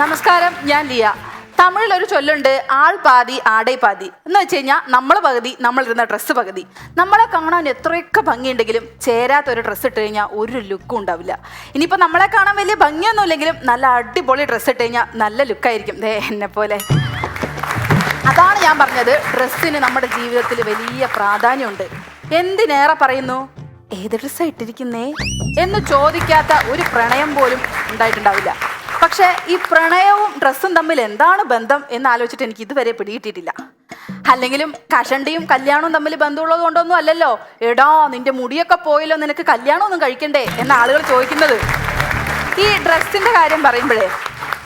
നമസ്കാരം ഞാൻ ലിയ. തമിഴിൽ ഒരു ചൊല്ലുണ്ട് ആൾ പാതി ആടേ പാതി. എന്ന് വെച്ച് കഴിഞ്ഞാൽ നമ്മളെ പകുതി നമ്മളിരുന്ന ഡ്രസ്സ് പകുതി. നമ്മളെ കാണാൻ എത്രയൊക്കെ ഭംഗിയുണ്ടെങ്കിലും ചേരാത്ത ഒരു ഡ്രസ്സ് ഇട്ട് കഴിഞ്ഞാൽ ഒരു ലുക്കും ഉണ്ടാവില്ല. ഇനിയിപ്പോൾ നമ്മളെ കാണാൻ വലിയ ഭംഗിയൊന്നും ഇല്ലെങ്കിലും നല്ല അടിപൊളി ഡ്രസ്സ് ഇട്ട് കഴിഞ്ഞാൽ നല്ല ലുക്കായിരിക്കും ദേ എന്നെ പോലെ. അതാണ് ഞാൻ പറഞ്ഞത്. ഡ്രസ്സിന് നമ്മുടെ ജീവിതത്തിൽ വലിയ പ്രാധാന്യമുണ്ട്. എന്തിനേറെ പറയുന്നു? ഏത് ഡ്രസ്സാണ് ഇട്ടിരിക്കുന്നേ? എന്ന് ചോദിക്കാത്ത ഒരു പ്രണയം പോലും ഉണ്ടായിട്ടുണ്ടാവില്ല. പക്ഷേ ഈ പ്രണയവും ഡ്രസ്സും തമ്മിൽ എന്താണ് ബന്ധം എന്ന് ആലോചിച്ചിട്ട് എനിക്ക് ഇതുവരെ പിടികിട്ടിയിട്ടില്ല. അല്ലെങ്കിലും കഷണ്ടിയും കല്യാണവും തമ്മിൽ ബന്ധമുള്ളത് കൊണ്ടൊന്നും അല്ലല്ലോ. എടാ നിന്റെ മുടിയൊക്കെ പോയല്ലോ നിനക്ക് കല്യാണമൊന്നും കഴിക്കണ്ടേ എന്ന ആളുകൾ ചോദിക്കുന്നത്. ഈ ഡ്രസ്സിന്റെ കാര്യം പറയുമ്പോഴേ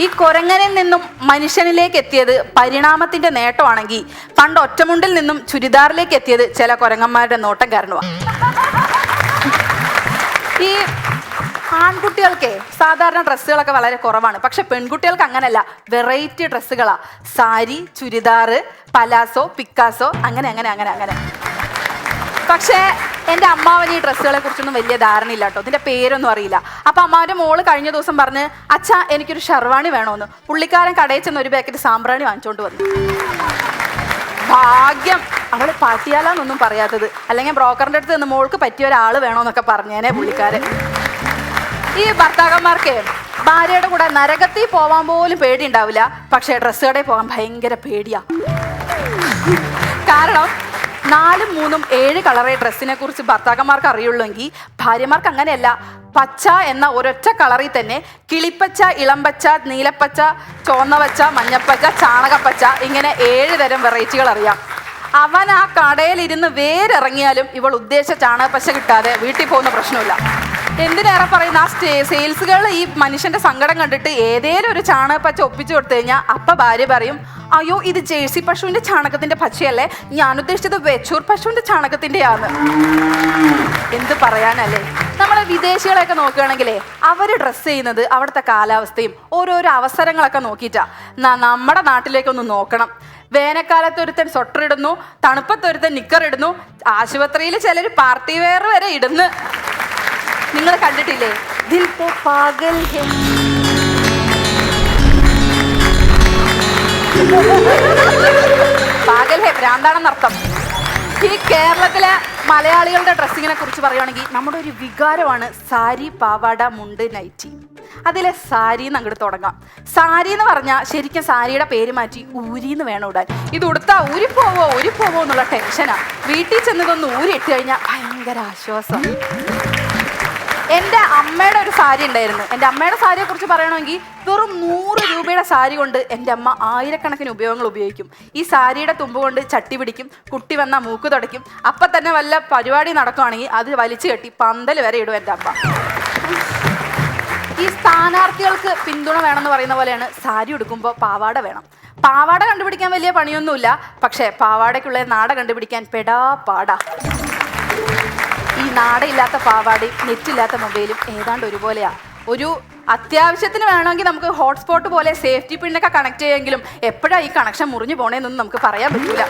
ഈ കുരങ്ങനിൽ നിന്നും മനുഷ്യനിലേക്ക് എത്തിയത് പരിണാമത്തിന്റെ നേട്ടമാണെങ്കിൽ പണ്ട് ഒറ്റമുണ്ടിൽ നിന്നും ചുരിദാറിലേക്ക് എത്തിയത് ചില കൊരങ്ങന്മാരുടെ നോട്ടം കാരണമാണ് ആൺകുട്ടികൾക്ക് സാധാരണ ഡ്രസ്സുകളൊക്കെ വളരെ കുറവാണ്. പക്ഷെ പെൺകുട്ടികൾക്ക് അങ്ങനെയല്ല. വെറൈറ്റി ഡ്രസ്സുകളാ. സാരി ചുരിദാറ് പലാസോ പിക്കാസോ അങ്ങനെ അങ്ങനെ അങ്ങനെ അങ്ങനെ. പക്ഷേ എന്റെ അമ്മാവന് ഈ ഡ്രസ്സുകളെ കുറിച്ചൊന്നും വലിയ ധാരണയില്ല കേട്ടോ. ഇതിന്റെ പേരൊന്നും അറിയില്ല. അപ്പം അമ്മാവന്റെ മോൾ കഴിഞ്ഞ ദിവസം പറഞ്ഞ് അച്ഛാ എനിക്കൊരു ഷർവാണി വേണമെന്ന് പുള്ളിക്കാരൻ കടയിൽ ചെന്ന് ഒരു പാക്കറ്റ് സാമ്പ്രാണി വാങ്ങിച്ചുകൊണ്ട് വന്നു. ഭാഗ്യം. അവൾ പാട്ടിയാലാന്നൊന്നും പറയാത്തത്. അല്ലെങ്കിൽ ബ്രോക്കറിന്റെ അടുത്ത് നിന്ന് മോൾക്ക് പറ്റിയ ഒരാൾ വേണമെന്നൊക്കെ പറഞ്ഞേനെ പുള്ളിക്കാരൻ. ഈ ഭർത്താക്കന്മാർക്ക് ഭാര്യയുടെ കൂടെ നരകത്തിൽ പോവാൻ പോലും പേടി ഉണ്ടാവില്ല പക്ഷേ ഡ്രസ്സ് കടയിൽ പോകാൻ ഭയങ്കര പേടിയാ. കാരണം നാലും മൂന്നും ഏഴ് കളറെ ഡ്രസ്സിനെ കുറിച്ച് ഭർത്താക്കന്മാർക്ക് അറിയുള്ളെങ്കിൽ ഭാര്യമാർക്ക് അങ്ങനെയല്ല. പച്ച എന്ന ഒരൊറ്റ കളറിൽ തന്നെ കിളിപ്പച്ച ഇളംപച്ച നീലപ്പച്ച ചോന്നവച്ച മഞ്ഞപ്പച്ച ചാണകപ്പച്ച ഇങ്ങനെ ഏഴ് തരം വെറൈറ്റികൾ അറിയാം. അവൻ ആ കടയിലിരുന്ന് വേരിറങ്ങിയാലും ഇവൾ ഉദ്ദേശിച്ച ചാണകപ്പച്ച കിട്ടാതെ വീട്ടിൽ പോകുന്ന പ്രശ്നമില്ല. എന്തിനേറെ പറയുന്ന? ആ സ്റ്റേ സെയിൽസുകൾ ഈ മനുഷ്യന്റെ സങ്കടം കണ്ടിട്ട് ഏതേലും ഒരു ചാണകപ്പച്ച ഒപ്പിച്ചു കൊടുത്തു കഴിഞ്ഞാൽ അപ്പ ഭാര്യ പറയും അയ്യോ ഇത് ജേഴ്സി പശുവിന്റെ ചാണകത്തിന്റെ പച്ചയല്ലേ? ഞാൻ ഉദ്ദേശിച്ചത് വെച്ചൂർ പശുവിന്റെ ചാണകത്തിന്റെയാണ് എന്ത് പറയാനല്ലേ? നമ്മൾ വിദേശികളെയൊക്കെ നോക്കുകയാണെങ്കിലേ അവർ ഡ്രസ്സ് ചെയ്യുന്നത് അവിടുത്തെ കാലാവസ്ഥയും ഓരോരോ അവസരങ്ങളൊക്കെ നോക്കിയിട്ടാ. നമ്മുടെ നാട്ടിലേക്കൊന്ന് നോക്കണം. വേനൽക്കാലത്ത് ഒരുത്തൻ സ്വട്ടർ ഇടുന്നു തണുപ്പത്ത് ഒരുത്തൻ നിക്കർ ഇടുന്നു ആശുപത്രിയിൽ ചിലർ പാർട്ടി വെയർ വരെ ഇടുന്നു. നിങ്ങൾ കണ്ടിട്ടില്ലേ? ദിൽ പോ പാഗൽ ഹെ ഭ്രാന്താണെന്നർത്ഥം ഈ കേരളത്തിലെ മലയാളികളുടെ ഡ്രസ്സിങ്ങിനെ കുറിച്ച് പറയുകയാണെങ്കിൽ നമ്മുടെ ഒരു വികാരമാണ് സാരി പാവാട മുണ്ട് നൈറ്റി. അതിലെ സാരി എന്ന് അങ്ങോട്ട് തുടങ്ങാം. സാരി എന്ന് പറഞ്ഞാൽ ശരിക്കും സാരിയുടെ പേര് മാറ്റി ഊരി എന്ന് വേണം ഇടാൻ. ഇത് ഉടുത്താ ഊരിപ്പോവോ ഊരിപ്പോവോ എന്നുള്ള ടെൻഷനാണ് വീട്ടിൽ ചെന്നതൊന്ന് ഊരിട്ട് കഴിഞ്ഞാൽ ഭയങ്കര ആശ്വാസം. എന്റെ അമ്മയുടെ ഒരു സാരി ഉണ്ടായിരുന്നു. എന്റെ അമ്മയുടെ സാരിയെ കുറിച്ച് പറയണമെങ്കിൽ വെറും നൂറ് രൂപയുടെ സാരി കൊണ്ട് എന്റെ അമ്മ ആയിരക്കണക്കിന് ഉപയോഗങ്ങൾ ഉപയോഗിക്കും. ഈ സാരിയുടെ തുമ്പ് കൊണ്ട് ചട്ടി പിടിക്കും കുട്ടി വന്നാൽ മൂക്ക് തുടയ്ക്കും. അപ്പം തന്നെ വല്ല പരിപാടി നടക്കുകയാണെങ്കിൽ അത് വലിച്ചു കെട്ടി പന്തൽ വരെ ഇടും എന്റെ അമ്മ. ഈ സ്ഥാനാർത്ഥികൾക്ക് പിന്തുണ വേണമെന്ന് പറയുന്ന പോലെയാണ് സാരി ഉടുക്കുമ്പോൾ പാവാട വേണം. പാവാട കണ്ടുപിടിക്കാൻ വലിയ പണിയൊന്നുമില്ല. പക്ഷേ പാവാടയ്ക്കുള്ള നാട കണ്ടുപിടിക്കാൻ പെടാ പാടാ. നാടയില്ലാത്ത പാവാടയും നെറ്റില്ലാത്ത മൊബൈലും ഏതാണ്ട് ഒരുപോലെയാണ് ഒരു അത്യാവശ്യത്തിന് വേണമെങ്കിൽ നമുക്ക് ഹോട്ട്സ്പോട്ട് പോലെ സേഫ്റ്റി പിന്നൊക്കെ കണക്ട് ചെയ്യുമെങ്കിലും എപ്പോഴാണ് ഈ കണക്ഷൻ മുറിഞ്ഞു പോണേന്നൊന്നും നമുക്ക് പറയാൻ പറ്റില്ല